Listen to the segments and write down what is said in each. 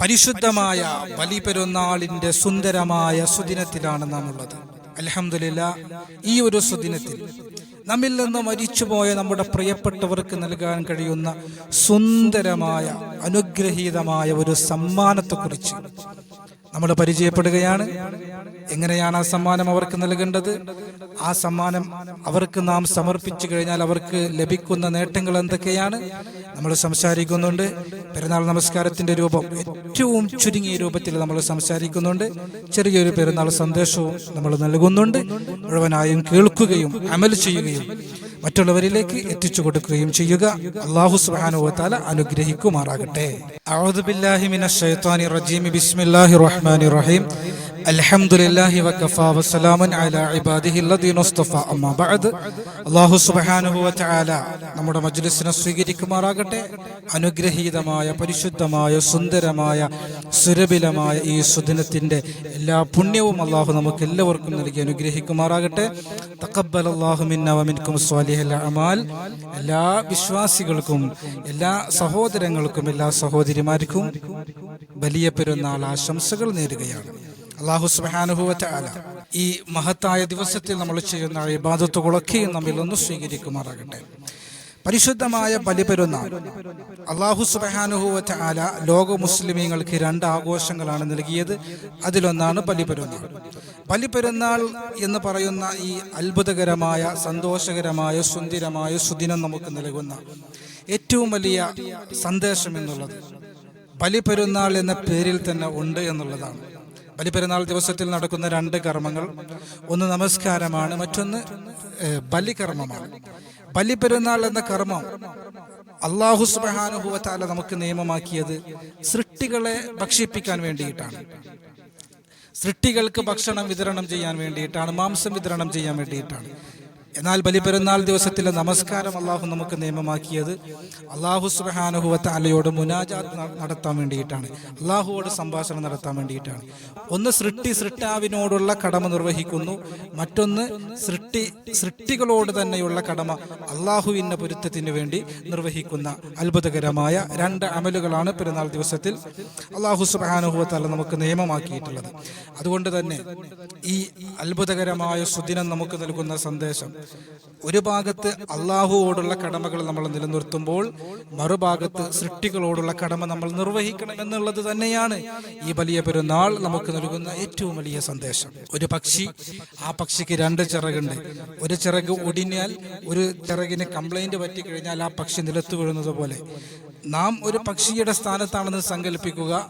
പരിശുദ്ധമായ ബലി പെരുന്നാളിന്റെ സുന്ദരമായ സുദിനത്തിലാണ് നാം ഉള്ളത് അലഹമില്ല ഈ ഒരു സുദിനത്തിൽ നമ്മിൽ നിന്ന് മരിച്ചുപോയ നമ്മുടെ പ്രിയപ്പെട്ടവർക്ക് നൽകാൻ കഴിയുന്ന സുന്ദരമായ അനുഗ്രഹീതമായ ഒരു സമ്മാനത്തെക്കുറിച്ച് നമ്മൾ പരിചയപ്പെടുകയാണ്. എങ്ങനെയാണ് ആ സമ്മാനം അവർക്ക് നൽകേണ്ടത്? ആ സമ്മാനം അവർക്ക് നാം സമർപ്പിച്ചു കഴിഞ്ഞാൽ അവർക്ക് ലഭിക്കുന്ന നേട്ടങ്ങൾ എന്തൊക്കെയാണ്? നമ്മൾ സംസാരിക്കുന്നുണ്ട്. പെരുന്നാൾ നമസ്കാരത്തിന്റെ രൂപം ഏറ്റവും ചുരുങ്ങിയ രൂപത്തിൽ നമ്മൾ സംസാരിക്കുന്നുണ്ട്. ചെറിയൊരു പെരുന്നാൾ സന്ദേശവും നമ്മൾ നൽകുന്നുണ്ട്. മുഴുവനായും കേൾക്കുകയും അമൽ ചെയ്യുകയും മറ്റുള്ളവരിലേക്ക് എത്തിച്ചു കൊടുക്കുകയും ചെയ്യുക. അള്ളാഹു സുബാനുവത്താല അനുഗ്രഹിക്കുമാറാകട്ടെ. സുബ്ഹാനഹു വതആല നമ്മുടെ മജ്ലിസിനെ സ്വീകരിക്കുമാറാകട്ടെ. അനുഗ്രഹീതമായ പരിശുദ്ധമായ സുന്ദരമായ സുരഭിലമായ ഈ സുദിനത്തിന്റെ എല്ലാ പുണ്യവും അള്ളാഹു നമുക്ക് എല്ലാവർക്കും നൽകി അനുഗ്രഹിക്കുമാറാകട്ടെ. തഖബ്ബൽ അല്ലാഹു മിൻകും വമിൻകും സ്വാലിഹൽ അമാൽ എല്ലാ വിശ്വാസികൾക്കും എല്ലാ സഹോദരങ്ങൾക്കും എല്ലാ സഹോദരിമാർക്കും വലിയ പെരുന്നാൾ ആശംസകൾ നേരുകയാണ്. അള്ളാഹു സുബാനുഭവത്താല ഈ മഹത്തായ ദിവസത്തിൽ നമ്മൾ ചെയ്യുന്ന ഇബാദത്തുകളൊക്കെയും നമ്മിൽ ഒന്ന് സ്വീകരിക്കുമാറാകട്ടെ. പരിശുദ്ധമായ ബലിപെരുന്നാൾ. അള്ളാഹു സുബാനുഹുവറ്റ ആല ലോക മുസ്ലിമീങ്ങൾക്ക് രണ്ട് ആഘോഷങ്ങളാണ് നൽകിയത്. അതിലൊന്നാണ് ബലിപെരുന്നാൾ. ബലിപെരുന്നാൾ എന്ന് പറയുന്ന ഈ അത്ഭുതകരമായ സന്തോഷകരമായ സുന്ദരമായ സുദിനം നമുക്ക് നൽകുന്ന ഏറ്റവും വലിയ സന്ദേശം എന്നുള്ളത് ബലിപെരുന്നാൾ എന്ന പേരിൽ തന്നെ ഉണ്ട് എന്നുള്ളതാണ്. ബലിപെരുന്നാൾ ദിവസത്തിൽ നടക്കുന്ന രണ്ട് കർമ്മങ്ങൾ. ഒന്ന് നമസ്കാരമാണ് മറ്റൊന്ന് ബലികർമ്മമാണ്. ബലിപെരുന്നാൾ എന്ന കർമ്മം അള്ളാഹു സുബാനുഭവത്താല നമുക്ക് നിയമമാക്കിയത് സൃഷ്ടികളെ ഭക്ഷിപ്പിക്കാൻ വേണ്ടിയിട്ടാണ്. സൃഷ്ടികൾക്ക് ഭക്ഷണം വിതരണം ചെയ്യാൻ വേണ്ടിയിട്ടാണ് മാംസം വിതരണം ചെയ്യാൻ വേണ്ടിയിട്ടാണ്. എന്നാൽ ബലിപെരുന്നാൾ ദിവസത്തിലെ നമസ്കാരം അള്ളാഹു നമുക്ക് നിയമമാക്കിയത് അള്ളാഹു സുബാനുഹുവത്ത അലയോട് മുനാജാത്ത് നടത്താൻ വേണ്ടിയിട്ടാണ്. അള്ളാഹുവോട് സംഭാഷണം നടത്താൻ വേണ്ടിയിട്ടാണ്. ഒന്ന് സൃഷ്ടി സൃഷ്ടാവിനോടുള്ള കടമ നിർവഹിക്കുന്നു. മറ്റൊന്ന് സൃഷ്ടി സൃഷ്ടികളോട് തന്നെയുള്ള കടമ അള്ളാഹുവിന്റെ പൊരുത്തത്തിന് വേണ്ടി നിർവഹിക്കുന്ന അത്ഭുതകരമായ രണ്ട് അമലുകളാണ് പെരുന്നാൾ ദിവസത്തിൽ അള്ളാഹു സുബാനുഹുവത്തല്ല നമുക്ക് നിയമമാക്കിയിട്ടുള്ളത്. അതുകൊണ്ട് തന്നെ ഈ അത്ഭുതകരമായ സുദിനം നമുക്ക് നൽകുന്ന സന്ദേശം ഒരു ഭാഗത്ത് അള്ളാഹുവോടുള്ള കടമകൾ നമ്മൾ നിലനിർത്തുമ്പോൾ മറുഭാഗത്ത് സൃഷ്ടികളോടുള്ള കടമ നമ്മൾ നിർവഹിക്കണം എന്നുള്ളത് തന്നെയാണ് ഈ വലിയ പെരുന്നാൾ നമുക്ക് നൽകുന്ന ഏറ്റവും വലിയ സന്ദേശം. ഒരു പക്ഷി ആ പക്ഷിക്ക് രണ്ട് ചിറകുണ്ട്. ഒരു ചിറക് ഒടിഞ്ഞാൽ ഒരു ചിറകിന് കംപ്ലൈന്റ് പറ്റിക്കഴിഞ്ഞാൽ ആ പക്ഷി നിലത്ത് വീഴുന്നത് പോലെ. നാം ഒരു പക്ഷിയുടെ സ്ഥാനത്താണെന്ന് സങ്കല്പിക്കുക.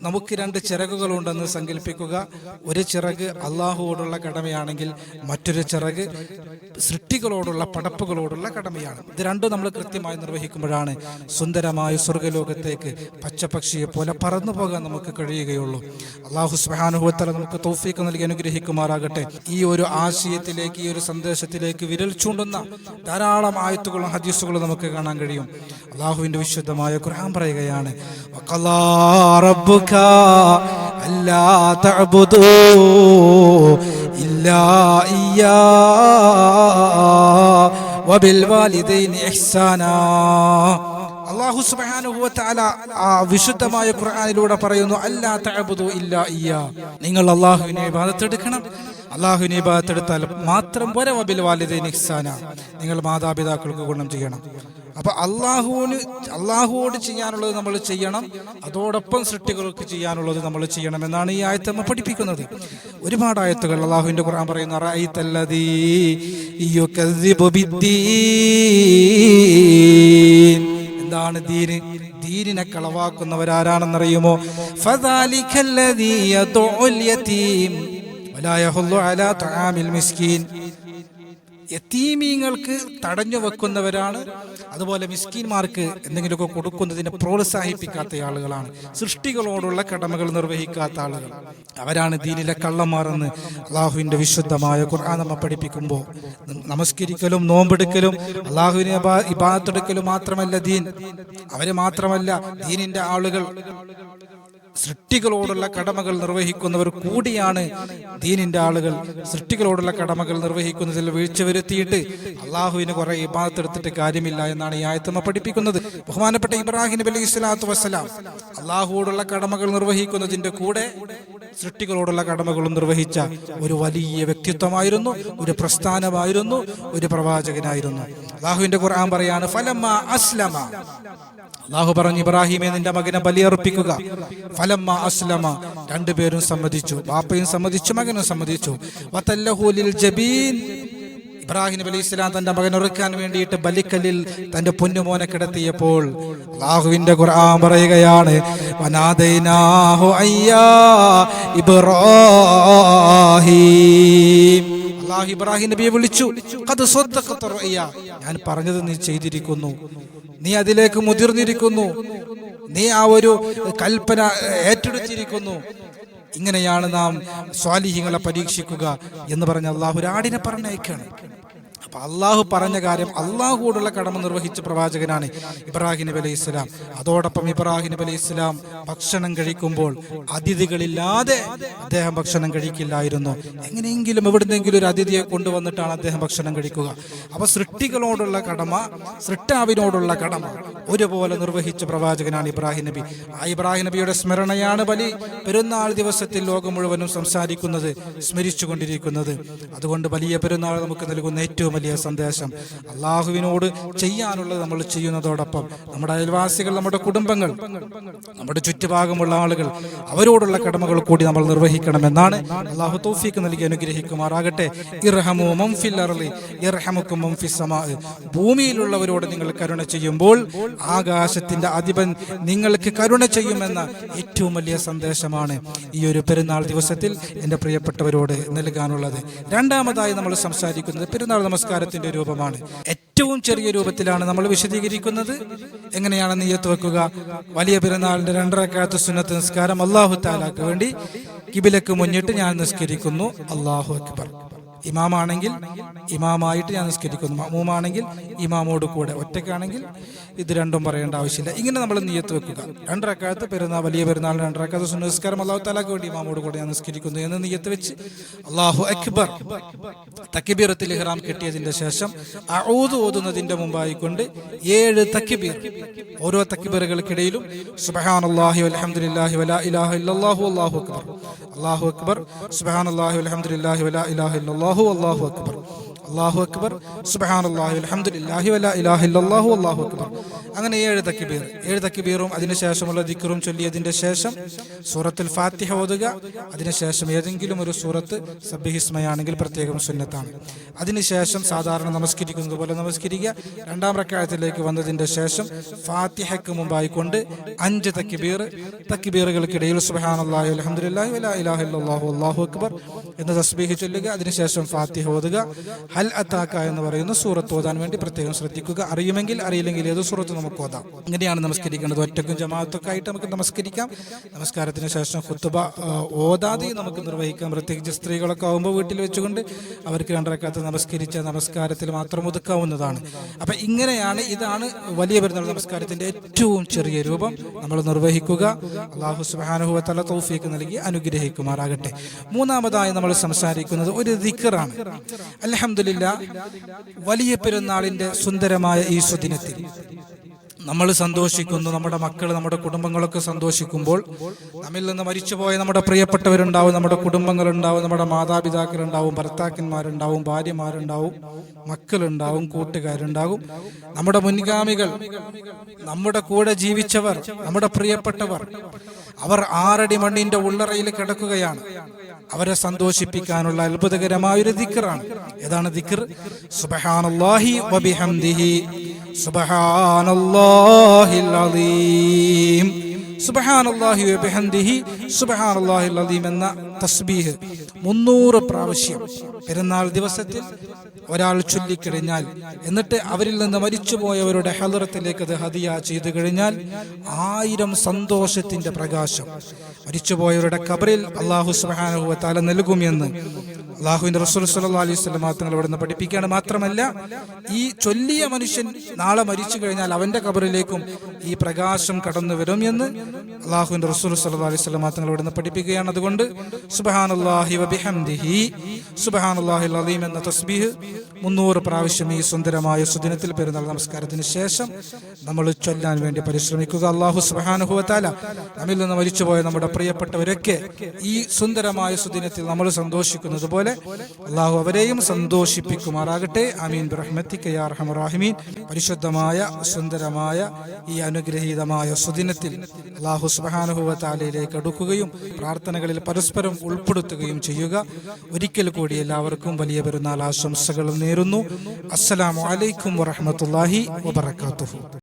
നമുക്ക് രണ്ട് ചിറകുകളുണ്ടെന്ന് സങ്കല്പിക്കുക. ഒരു ചിറക് അള്ളാഹുവോടുള്ള കടമയാണെങ്കിൽ മറ്റൊരു ചിറക് സൃഷ്ടികളോടുള്ള പടപ്പുകളോടുള്ള കടമയാണ്. ഇത് രണ്ടും നമ്മൾ കൃത്യമായി നിർവഹിക്കുമ്പോഴാണ് സുന്ദരമായ സ്വർഗലോകത്തേക്ക് പച്ചപക്ഷിയെ പോലെ പറന്നു പോകാൻ നമുക്ക് കഴിയുകയുള്ളൂ. അള്ളാഹു സ്വഹാനുഭവത്തല നമുക്ക് തോഫീക്ക് നൽകി അനുഗ്രഹിക്കുമാറാകട്ടെ. ഈ ഒരു ആശയത്തിലേക്ക് ഈ ഒരു സന്ദേശത്തിലേക്ക് വിരൽ ചൂണ്ടുന്ന ധാരാളം ആയത്തുകളും ഹദീസുകളും നമുക്ക് കാണാൻ കഴിയും. അള്ളാഹുവിന്റെ വിശുദ്ധമായ ഖുർആൻ പറയുകയാണ് അള്ളാഹു ആ വിശുദ്ധമായ ഖുർആനിലൂടെ പറയുന്നു അല്ലാ തഅബുദു ഇല്ലാ ഇയ്യ. നിങ്ങൾ അള്ളാഹുവിനെ ഇബാദത്ത് എടുക്കണം. അള്ളാഹുവിനെ ഭാഗത്തെടുത്താൽ മാത്രം പോരെ വബിൽ വാലിദൈനി ഇഹ്സാന. നിങ്ങൾ മാതാപിതാക്കൾക്ക് ഗുണം ചെയ്യണം. അപ്പൊ അള്ളാഹുവിന് അള്ളാഹുവോട് ചെയ്യാനുള്ളത് നമ്മൾ ചെയ്യണം. അതോടൊപ്പം സൃഷ്ടികൾക്ക് ചെയ്യാനുള്ളത് നമ്മൾ ചെയ്യണം എന്നാണ് ഈ ആയത്ത് നമ്മൾ പഠിപ്പിക്കുന്നത്. ഒരുപാട് ആയത്തുകൾ അള്ളാഹുവിന്റെ ഖുർആൻ പറയുന്ന. എന്താണ് ദീന്? ദീനിനെ കളവാക്കുന്നവരാരാണെന്നറിയുമോ? മിസ്കീൻ. തടഞ്ഞു വെക്കുന്നവരാണ് അതുപോലെ മിസ്കീന്മാർക്ക് എന്തെങ്കിലുമൊക്കെ കൊടുക്കുന്നതിനെ പ്രോത്സാഹിപ്പിക്കാത്ത ആളുകളാണ് സൃഷ്ടികളോടുള്ള കടമകൾ നിർവഹിക്കാത്ത ആളുകൾ. അവരാണ് ദീനിലെ കള്ളന്മാരെന്ന് അള്ളാഹുവിന്റെ വിശുദ്ധമായ ഖുർആൻ നമ്മ പഠിപ്പിക്കുമ്പോൾ നമസ്കരിക്കലും നോമ്പെടുക്കലും അള്ളാഹുവിനെ ഇബാ- ഇബാദത്തെടുക്കലും മാത്രമല്ല ദീൻ. അവർ മാത്രമല്ല ദീനിന്റെ ആളുകൾ. സൃഷ്ടികളോടുള്ള കടമകൾ നിർവഹിക്കുന്നവർ കൂടിയാണ് ദീനിന്റെ ആളുകൾ. സൃഷ്ടികളോടുള്ള കടമകൾ നിർവഹിക്കുന്നതിൽ വീഴ്ച വരുത്തിയിട്ട് അള്ളാഹുവിന് കുറെ ഇബാദത്ത് എടുത്തിട്ട് കാര്യമില്ല എന്നാണ് ഈ ആയത്തമ്മ പഠിപ്പിക്കുന്നത്. ബഹുമാനപ്പെട്ട ഇബ്രാഹിം നബി അലൈഹി സ്വലാത്തു വസ്സലാം അള്ളാഹുവോടുള്ള കടമകൾ നിർവഹിക്കുന്നതിന്റെ കൂടെ സൃഷ്ടികളോടുള്ള കടമകളും നിർവഹിച്ച ഒരു വലിയ വ്യക്തിത്വമായിരുന്നു ഒരു പ്രസ്ഥാനമായിരുന്നു ഒരു പ്രവാചകനായിരുന്നു. അള്ളാഹുവിന്റെ ഖുർആൻ പറയാണ് ഫലമ്മ അസ്ലമ. അള്ളാഹു പറഞ്ഞു ഇബ്രാഹിമെ നിന്റെ മകനെ ബലിയർപ്പിക്കുക. ഫലമ്മ അസ്ലമ. രണ്ടുപേരും സമ്മതിച്ചു ബാപ്പയും സമ്മതിച്ചു മകനും സമ്മതിച്ചു. ജബീൻ. ഇബ്രാഹിം നബി അലൈഹി തന്റെ മകൻ ഉറക്കാൻ വേണ്ടിയിട്ട് ബലിക്കല്ലിൽ തന്റെ പൊന്നുമോനെ കിടത്തിയപ്പോൾ അള്ളാഹുവിന്റെ ഖുർആൻ പറയുകയാണ് വനാദൈനാഹു അയ്യാ ഇബ്രാഹിം. അള്ളാഹു ഇബ്രാഹിം നബിയെ വിളിച്ചു അത്. ഞാൻ പറഞ്ഞത് നീ ചെയ്തിരിക്കുന്നു നീ അതിലേക്ക് മുതിർന്നിരിക്കുന്നു നീ ആ ഒരു കൽപ്പന ഏറ്റെടുത്തിരിക്കുന്നു. ഇങ്ങനെയാണ് നാം സ്വാലിഹിങ്ങളെ പരീക്ഷിക്കുക എന്ന് പറഞ്ഞ അള്ളാഹു ഒരാടിനെ പറഞ്ഞയക്കാണ് അപ്പൊ അള്ളാഹു പറഞ്ഞ കാര്യം അള്ളാഹുവോടുള്ള കടമ നിർവഹിച്ച പ്രവാചകനാണ് ഇബ്രാഹിം നബി അലൈഹി ഇസ്ലാം അതോടൊപ്പം ഇബ്രാഹിം നബി അലൈഹി ഇസ്ലാം ഭക്ഷണം കഴിക്കുമ്പോൾ അതിഥികളില്ലാതെ അദ്ദേഹം ഭക്ഷണം കഴിക്കില്ലായിരുന്നു. എങ്ങനെയെങ്കിലും എവിടുന്നെങ്കിലും ഒരു അതിഥിയെ കൊണ്ടുവന്നിട്ടാണ് അദ്ദേഹം ഭക്ഷണം കഴിക്കുക. അപ്പൊ സൃഷ്ടികളോടുള്ള കടമ സൃഷ്ടാവിനോടുള്ള കടമ ഒരുപോലെ നിർവഹിച്ച പ്രവാചകനാണ് ഇബ്രാഹിം നബി. ആ ഇബ്രാഹിം നബിയുടെ സ്മരണയാണ് ബലി. പെരുന്നാൾ ദിവസത്തിൽ ലോകം മുഴുവനും സംസാരിക്കുന്നത് സ്മരിച്ചു കൊണ്ടിരിക്കുന്നത് അതുകൊണ്ട് വലിയ പെരുന്നാൾ നമുക്ക് നൽകുന്ന ഏറ്റവും വലിയ സന്ദേശം. അള്ളാഹുവിനോട് ചെയ്യാനുള്ളത് നമ്മൾ ചെയ്യുന്നതോടൊപ്പം നമ്മുടെ അയൽവാസികൾ നമ്മുടെ കുടുംബങ്ങൾ നമ്മുടെ ചുറ്റുഭാഗമുള്ള ആളുകൾ അവരോടുള്ള കടമകൾ കൂടി നമ്മൾ നിർവഹിക്കണമെന്നാണ് അള്ളാഹു തൗഫീക്ക് നൽകി അനുഗ്രഹിക്കുമാറാകട്ടെ. ഭൂമിയിലുള്ളവരോട് നിങ്ങൾ കരുണ ചെയ്യുമ്പോൾ ആകാശത്തിന്റെ അധിപൻ നിങ്ങൾക്ക് കരുണ ചെയ്യുമെന്ന ഏറ്റവും വലിയ സന്ദേശമാണ് ഈ ഒരു പെരുന്നാൾ ദിവസത്തിൽ എന്റെ പ്രിയപ്പെട്ടവരോട് നൽകാനുള്ളത്. രണ്ടാമതായി നമ്മൾ സംസാരിക്കുന്നത് പെരുന്നാൾ നമസ്കാരത്തിന്റെ രൂപമാണ്. ഏറ്റവും ചെറിയ രൂപത്തിലാണ് നമ്മൾ വിശദീകരിക്കുന്നത്. എങ്ങനെയാണ് നീയത്ത് വെക്കുക? വലിയ പെരുന്നാളിന്റെ രണ്ടരക്കാലത്ത് സുന്നത്ത് നിസ്കാരം അള്ളാഹു താലാക്ക് വേണ്ടി കിബിലക്ക് മുന്നിട്ട് ഞാൻ നിസ്കരിക്കുന്നു. അള്ളാഹു അക്ബർ. ഇമാമാണെങ്കിൽ ഇമാമായിട്ട് ഞാൻ നിസ്കരിക്കുന്നു. മമൂമാണെങ്കിൽ ഇമാമോട് കൂടെ. ഒറ്റയ്ക്കാണെങ്കിൽ ഇത് രണ്ടും പറയേണ്ട ആവശ്യമില്ല. ഇങ്ങനെ നമ്മൾ നീയത്ത് വെക്കുക. രണ്ടരക്കാലത്ത് പെരുന്നാൾ വലിയ പെരുന്നാൾ രണ്ടരക്കാലത്ത് സുനസ്കാരം നിസ്കാരം അള്ളാഹു താലാക്ക് വേണ്ടി ഇമാമോട് കൂടെ ഞാൻ നിസ്കരിക്കുന്നു എന്ന് നീയത്ത് വെച്ച് അള്ളാഹു അക്ബർ തക്കിബീറത്തിൽ ഇഹ്റാം കിട്ടിയതിന്റെ ശേഷം അഊദ് ഓതുന്നതിന്റെ മുമ്പായി കൊണ്ട് ഏഴ് തക്കിബീർ ഓരോ തക്കിബീറുകൾക്കിടയിലും സുബ്ഹാനല്ലാഹി വൽഹംദുലില്ലാഹി വലാ ഇലാഹ അല്ലാഹു അക്ബർ. അല്ലാഹു അക്ബർ സുബ്ഹാനല്ലാഹി വൽഹംദുലില്ലാഹി വലാ ഇലാഹ ഇല്ലല്ലാഹു അല്ലാഹു അക്ബർ. അല്ലാഹു അക്ബർ സുബ്ഹാനല്ലാഹി അലഹമുല്ലാഹി വലാ ഇലാഹ ഇല്ലല്ലാഹു അല്ലാഹു അക്ബർ. അങ്ങനെ ഏഴ് തക്കിബീർ ഏഴ് തക്കിബീറും അതിനുശേഷമുള്ള ദിക്കറും ചൊല്ലിയതിന്റെ ശേഷം സൂറത്തിൽ ഫാത്തിഹ ഓതുക. അതിനുശേഷം ഏതെങ്കിലും ഒരു സൂറത്ത് സബ്ബിഹിസ്മയാണെങ്കിൽ പ്രത്യേകം സുന്നത്താണ്. അതിനുശേഷം സാധാരണ നമസ്കരിക്കുന്നത് പോലെ നമസ്കരിക്കുക. രണ്ടാം റക്കായത്തിലേക്ക് വന്നതിന്റെ ശേഷം ഫാത്തിഹയ്ക്ക് മുമ്പായി കൊണ്ട് അഞ്ച് തക്കിബീർ തക്കിബീറുകൾക്കിടയിൽ സുബ്ഹാനല്ലാഹി അൽഹംദുലില്ലാഹി വലാ ഇലാഹ ഇല്ലല്ലാഹു അല്ലാഹു അക്ബർ എന്ന് തസ്ബീഹ് ചൊല്ലുക. അതിനുശേഷം ഫാത്തിഹ ഓതുക. ഹൽ അത്താക്ക എന്ന് പറയുന്ന സൂറത്ത് ഓതാൻ വേണ്ടി പ്രത്യേകം ശ്രദ്ധിക്കുക. അറിയുമെങ്കിൽ അറിയില്ലെങ്കിൽ ഏത് സൂറത്ത് നമുക്ക് ഓതാം. ഇങ്ങനെയാണ് നമസ്കരിക്കേണ്ടത്. ഒറ്റക്കും ജമാഅത്തൊക്കെ ആയിട്ട് നമുക്ക് നമസ്കരിക്കാം. നമസ്കാരത്തിന് ശേഷം കുത്തുബ ഓതാതെ നമുക്ക് നിർവഹിക്കാം. പ്രത്യേകിച്ച് സ്ത്രീകളൊക്കെ ആകുമ്പോൾ വീട്ടിൽ വെച്ചുകൊണ്ട് അവർക്ക് രണ്ടരക്കാലത്ത് നമസ്കരിച്ച നമസ്കാരത്തിൽ മാത്രം ഒതുക്കാവുന്നതാണ്. അപ്പം ഇങ്ങനെയാണ് ഇതാണ് വലിയ പെരുന്നാൾ നമസ്കാരത്തിന്റെ ഏറ്റവും ചെറിയ രൂപം. നമ്മൾ നിർവഹിക്കുക. അള്ളാഹു സുബാനുഹുവ തല തൗഫീക്ക് നൽകി അനുഗ്രഹിക്കുമാറാകട്ടെ. മൂന്നാമതായി നമ്മൾ സംസാരിക്കുന്നത് ഒരു ദിക്കറാണ് അലഹമില്ല വലിയ പെരുന്നാളിന്റെ സുന്ദരമായ ഈ സുദിനത്തിൽ നമ്മൾ സന്തോഷിക്കുന്നു നമ്മുടെ മക്കൾ നമ്മുടെ കുടുംബങ്ങളൊക്കെ സന്തോഷിക്കുമ്പോൾ നമ്മിൽ നിന്ന് മരിച്ചുപോയ നമ്മുടെ പ്രിയപ്പെട്ടവരുണ്ടാവും നമ്മുടെ കുടുംബങ്ങളുണ്ടാവും നമ്മുടെ മാതാപിതാക്കളുണ്ടാവും ഭർത്താക്കന്മാരുണ്ടാവും ഭാര്യമാരുണ്ടാവും മക്കളുണ്ടാവും കൂട്ടുകാരുണ്ടാവും നമ്മുടെ മുൻഗാമികൾ നമ്മുടെ കൂടെ ജീവിച്ചവർ നമ്മുടെ പ്രിയപ്പെട്ടവർ അവർ ആറടി മണ്ണിന്റെ ഉള്ളറയിൽ കിടക്കുകയാണ്. അവരെ സന്തോഷിപ്പിക്കാനുള്ള അത്ഭുതകരമായ ഒരു ദിക്കറാണ് ഏതാണ് ദിക്കർ സുബഹാനല്ലാഹി വബിഹംദിഹി. അലീം. വബിഹംദിഹി. അലീം എന്ന തസ്ബീഹ്. മുന്നൂറ് പ്രാവശ്യം. പെരുന്നാൾ ദിവസത്തിൽ ഒരാൾ ചൊല്ലിക്കഴിഞ്ഞാൽ എന്നിട്ട് അവരിൽ നിന്ന് മരിച്ചുപോയവരുടെ ഹലറത്തിലേക്ക് അത് ഹദിയ ചെയ്തു കഴിഞ്ഞാൽ ആയിരം സന്തോഷത്തിന്റെ പ്രകാശം. മരിച്ചുപോയവരുടെ കബറിൽ അള്ളാഹു സുബാനുഹ താല നൽകുമെന്ന് അള്ളാഹുവിന്റെ റസൂൽ സല്ലാ അലൈഹി മാത്രങ്ങൾ തങ്ങൾ നിന്ന് പഠിപ്പിക്കുകയാണ്. മാത്രമല്ല ഈ ചൊല്ലിയ മനുഷ്യൻ നാളെ മരിച്ചു കഴിഞ്ഞാൽ അവന്റെ കബറിലേക്കും ഈ പ്രകാശം കടന്നു വരും എന്ന് അള്ളാഹുവിന്റെ റസൂൽ സല്ലാ അലൈഹി മാത്രങ്ങൾ തങ്ങൾ നിന്ന് പഠിപ്പിക്കുകയാണ്. അതുകൊണ്ട് സുബ്ഹാനല്ലാഹി വബിഹംദിഹി അലീം എന്ന തസ്ബീഹ് മുന്നൂറ് പ്രാവശ്യം ഈ സുന്ദരമായ സുദിനത്തിൽ പെരുന്നാൾ നമസ്കാരത്തിന് ശേഷം നമ്മൾ ചൊല്ലാൻ വേണ്ടി പരിശ്രമിക്കുക. അള്ളാഹു സുബാനുഭവത്താല നമ്മിൽ നിന്ന് മരിച്ചുപോയ നമ്മുടെ പ്രിയപ്പെട്ടവരൊക്കെ ഈ സുന്ദരമായ സുദിനത്തിൽ നമ്മൾ സന്തോഷിക്കുന്നത് പോലെ അള്ളാഹു അവരെയും സന്തോഷിപ്പിക്കുമാറാകട്ടെ. അമീൻ റഹ്മത്തിക്കയാർഹമറാഹിമീൻ പരിശുദ്ധമായ സുന്ദരമായ ഈ അനുഗ്രഹീതമായ സുദിനത്തിൽ അള്ളാഹു സുബാനുഭവത്താലയിലേക്ക് അടുക്കുകയും പ്രാർത്ഥനകളിൽ പരസ്പരം ഉൾപ്പെടുത്തുകയും ചെയ്യുക. ഒരിക്കൽ കൂടി എല്ലാവർക്കും വലിയ പെരുന്നാൾ ആശംസകളും നേരുന്നു. അസ്സലാമു അലൈക്കും വറഹമത്തല്ലാഹി വബർക്കാത്തുഹു